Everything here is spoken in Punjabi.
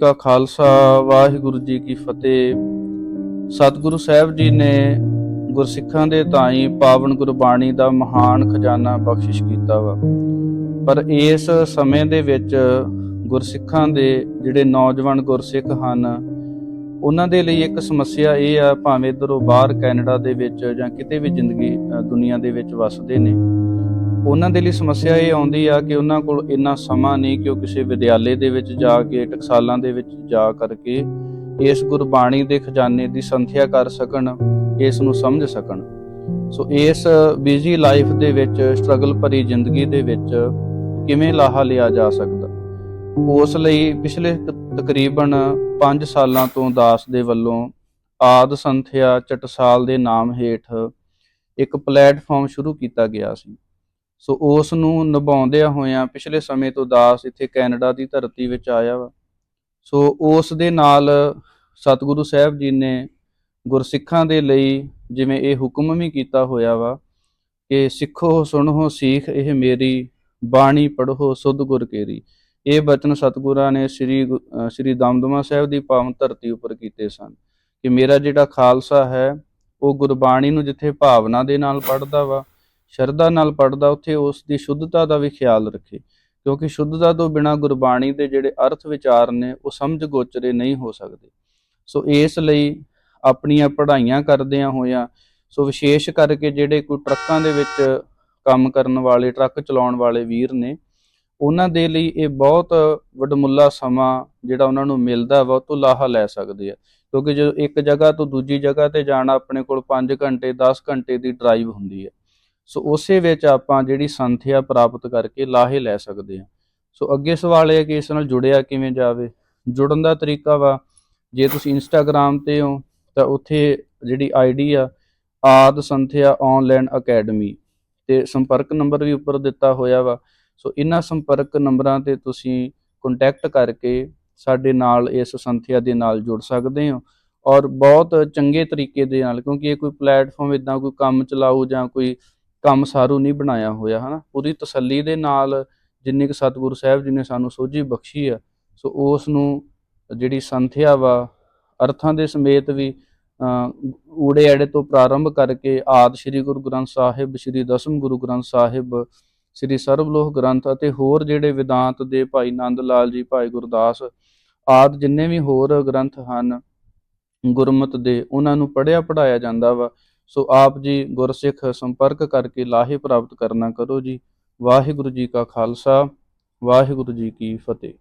ਕਾ ਖਾਲਸਾ ਵਾਹਿਗੁਰੂ ਜੀ ਕੀ ਫਤਿਹ। ਸਤਿਗੁਰੂ ਸਾਹਿਬ ਜੀ ਨੇ ਗੁਰਸਿੱਖਾਂ ਦੇ ਤਾਈ ਪਾਵਨ ਗੁਰਬਾਣੀ ਦਾ ਮਹਾਨ ਖਜ਼ਾਨਾ ਬਖਸ਼ਿਸ਼ ਕੀਤਾ ਵਾ। ਪਰ ਇਸ ਸਮੇਂ ਦੇ ਵਿੱਚ ਗੁਰਸਿੱਖਾਂ ਦੇ ਜਿਹੜੇ ਨੌਜਵਾਨ ਗੁਰਸਿੱਖ ਹਨ ਉਹਨਾਂ ਦੇ ਲਈ ਇੱਕ ਸਮੱਸਿਆ ਇਹ ਆ ਭਾਵੇਂ ਇਧਰੋਂ ਬਾਹਰ ਕੈਨੇਡਾ ਦੇ ਵਿੱਚ ਜਾਂ ਕਿਤੇ ਵੀ ਜ਼ਿੰਦਗੀ ਅ, ਦੁਨੀਆ ਦੇ ਵਿੱਚ ਵਸਦੇ ਨੇ। ਉਹਨਾਂ ਦੇ ਲਈ ਸਮੱਸਿਆ ਇਹ ਆਉਂਦੀ ਆ ਕਿ ਉਹਨਾਂ ਕੋਲ ਇੰਨਾ ਸਮਾਂ ਨਹੀਂ ਕਿ ਉਹ ਕਿਸੇ ਵਿਦਿਆਲੇ ਦੇ ਵਿੱਚ ਜਾ ਕੇ, ਟਕਸਾਲਾਂ ਦੇ ਵਿੱਚ ਜਾ ਕਰਕੇ ਇਸ ਗੁਰਬਾਣੀ ਦੇ ਖਜ਼ਾਨੇ ਦੀ ਸੰਥਿਆ ਕਰ ਸਕਣ, ਇਸ ਨੂੰ ਸਮਝ ਸਕਣ। ਸੋ ਇਸ ਬਿਜ਼ੀ ਲਾਈਫ ਦੇ ਵਿੱਚ ਸਟਰਗਲ ਭਰੀ ਜ਼ਿੰਦਗੀ ਦੇ ਵਿੱਚ ਕਿਵੇਂ ਲਾਹਾ ਲਿਆ ਜਾ ਸਕਦਾ? ਉਸ ਲਈ ਪਿਛਲੇ ਤਕਰੀਬਨ 5 ਸਾਲਾਂ ਤੋਂ ਦਾਸ ਦੇ ਵੱਲੋਂ ਆਦ ਸੰਥਿਆ, ਚਟਸਾਲ ਦੇ ਨਾਮ ਹੇਠ ਇੱਕ ਪਲੇਟਫਾਰਮ ਸ਼ੁਰੂ ਕੀਤਾ ਗਿਆ ਸੀ। ਸੋ ਉਸ ਨੂੰ ਨਿਭਾਉਂਦਿਆਂ ਹੋਇਆਂ ਪਿਛਲੇ ਸਮੇਂ ਤੋਂ ਦਾਸ ਇੱਥੇ ਕੈਨੇਡਾ ਦੀ ਧਰਤੀ ਵਿੱਚ ਆਇਆ ਵਾ। ਸੋ ਉਸ ਦੇ ਨਾਲ ਸਤਿਗੁਰੂ ਸਾਹਿਬ ਜੀ ਨੇ ਗੁਰਸਿੱਖਾਂ ਦੇ ਲਈ ਜਿਵੇਂ ਇਹ ਹੁਕਮ ਵੀ ਕੀਤਾ ਹੋਇਆ ਵਾ ਕਿ ਸਿੱਖੋ, ਸੁਣੋ, ਸੀਖ, ਇਹ ਮੇਰੀ ਬਾਣੀ ਪੜ੍ਹੋ, ਸੁਧ ਗੁਰ ਕੇਰੀ। ਇਹ ਬਚਨ ਸਤਿਗੁਰਾਂ ਨੇ ਸ੍ਰੀ ਗੁ- ਸ੍ਰੀ ਦਮਦਮਾ ਸਾਹਿਬ ਦੀ ਪਾਵਨ ਧਰਤੀ ਉੱਪਰ ਕੀਤੇ ਸਨ ਕਿ ਮੇਰਾ ਜਿਹੜਾ ਖਾਲਸਾ ਹੈ, ਉਹ ਗੁਰਬਾਣੀ ਨੂੰ ਜਿੱਥੇ ਭਾਵਨਾ ਦੇ ਨਾਲ ਪੜ੍ਹਦਾ ਵਾ ਸ਼ਰਧਾ ਨਾਲ ਪੜਦਾ ਉੱਥੇ ਉਸ ਦੀ ਸ਼ੁੱਧਤਾ ਦਾ ਵੀ ਖਿਆਲ ਰੱਖੇ। ਕਿਉਂਕਿ ਸ਼ੁੱਧਤਾ ਤੋਂ ਬਿਨਾ ਗੁਰਬਾਣੀ ਦੇ ਜਿਹੜੇ ਅਰਥ ਵਿਚਾਰ ਨੇ, ਉਹ ਸਮਝ ਗੋਚਰੇ ਨਹੀਂ ਹੋ ਸਕਦੇ। ਸੋ ਇਸ ਲਈ ਆਪਣੀਆਂ ਪੜ੍ਹਾਈਆਂ ਕਰਦਿਆਂ ਹੋਇਆਂ, ਸੋ ਵਿਸ਼ੇਸ਼ ਕਰਕੇ ਜਿਹੜੇ ਕੋਈ ਟਰੱਕਾਂ ਦੇ ਵਿੱਚ ਕੰਮ ਕਰਨ ਵਾਲੇ, ਟਰੱਕ ਚਲਾਉਣ ਵਾਲੇ ਵੀਰ ਨੇ, ਉਹਨਾਂ ਦੇ ਲਈ ਇਹ ਬਹੁਤ ਵਡਮੁੱਲਾ ਸਮਾਂ ਜਿਹੜਾ ਉਹਨਾਂ ਨੂੰ ਮਿਲਦਾ ਵਾ ਤੋਂ ਲਾਹਾ ਲੈ ਸਕਦੇ ਆ। ਕਿਉਂਕਿ ਜਦੋਂ ਇੱਕ ਜਗ੍ਹਾ ਤੋਂ ਦੂਜੀ ਜਗ੍ਹਾ ਤੇ ਜਾਣਾ ਆਪਣੇ ਕੋਲ 5 ਘੰਟੇ 10 ਘੰਟੇ ਦੀ ਡਰਾਈਵ ਹੁੰਦੀ ਹੈ ਸੋ ਉਸੇ ਵਿੱਚ ਆਪਾਂ ਜਿਹੜੀ ਸੰਥਿਆ ਪ੍ਰਾਪਤ ਕਰਕੇ ਲਾਹੇ ਲੈ ਸਕਦੇ ਹਾਂ। ਸੋ ਅੱਗੇ ਸਵਾਲ ਇਹ ਹੈ ਕਿ ਇਸ ਨਾਲ ਜੁੜਿਆ ਕਿਵੇਂ ਜਾਵੇ? ਜੁੜਨ ਦਾ ਤਰੀਕਾ ਵਾ, ਜੇ ਤੁਸੀਂ ਇੰਸਟਾਗ੍ਰam ਤੇ ਹੋ, ਤਾਂ ਉੱਥੇ ਜਿਹੜੀ ਆਈਡੀ ਆ, ਆਦ ਸੰਥਿਆ ਆਨਲਾਈਨ ਅਕੈਡਮੀ ਤੇ ਸੰਪਰਕ ਨੰਬਰ ਵੀ ਉੱਪਰ ਦਿੱਤਾ ਹੋਇਆ ਵਾ। ਸੋ ਇਹਨਾਂ ਸੰਪਰਕ ਨੰਬਰਾਂ ਤੇ ਤੁਸੀਂ ਕੰਟੈਕਟ ਕਰਕੇ ਸਾਡੇ ਨਾਲ ਇਸ ਸੰਥਿਆ ਦੇ ਨਾਲ ਜੁੜ ਸਕਦੇ ਹੋ ਔਰ ਬਹੁਤ ਚੰਗੇ ਤਰੀਕੇ ਦੇ ਨਾਲ, ਕਿਉਂਕਿ ਇਹ ਕੋਈ ਪਲੇਟਫਾਰਮ ਇਦਾਂ ਕੋਈ ਕੰਮ ਚਲਾਉ ਜਾਂ ਕੋਈ ਕੰਮ ਸਾਰੂ ਨਹੀਂ ਬਣਾਇਆ ਹੋਇਆ ਹਨਾ? ਉਹਦੀ ਤਸੱਲੀ ਦੇ ਨਾਲ ਜਿੰਨੀ ਕੁ ਸਤਿਗੁਰੂ ਸਾਹਿਬ ਜੀ ਨੇ ਸਾਨੂੰ ਸੋਝੀ ਬਖਸ਼ੀ ਆ ਸੋ ਉਸ ਨੂੰ ਜਿਹੜੀ ਸੰਥਿਆ ਵਾ ਅਰਥਾਂ ਦੇ ਸਮੇਤ ਵੀ ਅਹ, ਊੜੇ ਐੜੇ ਤੋਂ ਪ੍ਰਾਰੰਭ ਕਰਕੇ ਆਦ ਸ੍ਰੀ ਗੁਰੂ ਗ੍ਰੰਥ ਸਾਹਿਬ ਸ੍ਰੀ ਦਸਮ ਗੁਰੂ ਗ੍ਰੰਥ ਸਾਹਿਬ ਸ੍ਰੀ ਸਰਬਲੋਹ ਗ੍ਰੰਥ ਅਤੇ ਹੋਰ ਜਿਹੜੇ ਵਿਦਾਂਤ ਦੇ ਭਾਈ ਨੰਦ ਲਾਲ ਜੀ ਭਾਈ ਗੁਰਦਾਸ ਆਦ ਜਿੰਨੇ ਵੀ ਹੋਰ ਗ੍ਰੰਥ ਹਨ ਗੁਰਮਤ ਦੇ ਉਹਨਾਂ ਨੂੰ ਪੜ੍ਹਿਆ ਪੜਾਇਆ ਜਾਂਦਾ ਵਾ। ਸੋ ਆਪ ਜੀ ਗੁਰਸਿੱਖ ਸੰਪਰਕ ਕਰਕੇ ਲਾਹੇ ਪ੍ਰਾਪਤ ਕਰਨਾ ਕਰੋ ਜੀ। ਵਾਹਿਗੁਰੂ ਜੀ ਕਾ ਖਾਲਸਾ, ਵਾਹਿਗੁਰੂ ਜੀ ਕੀ ਫਤਿਹ।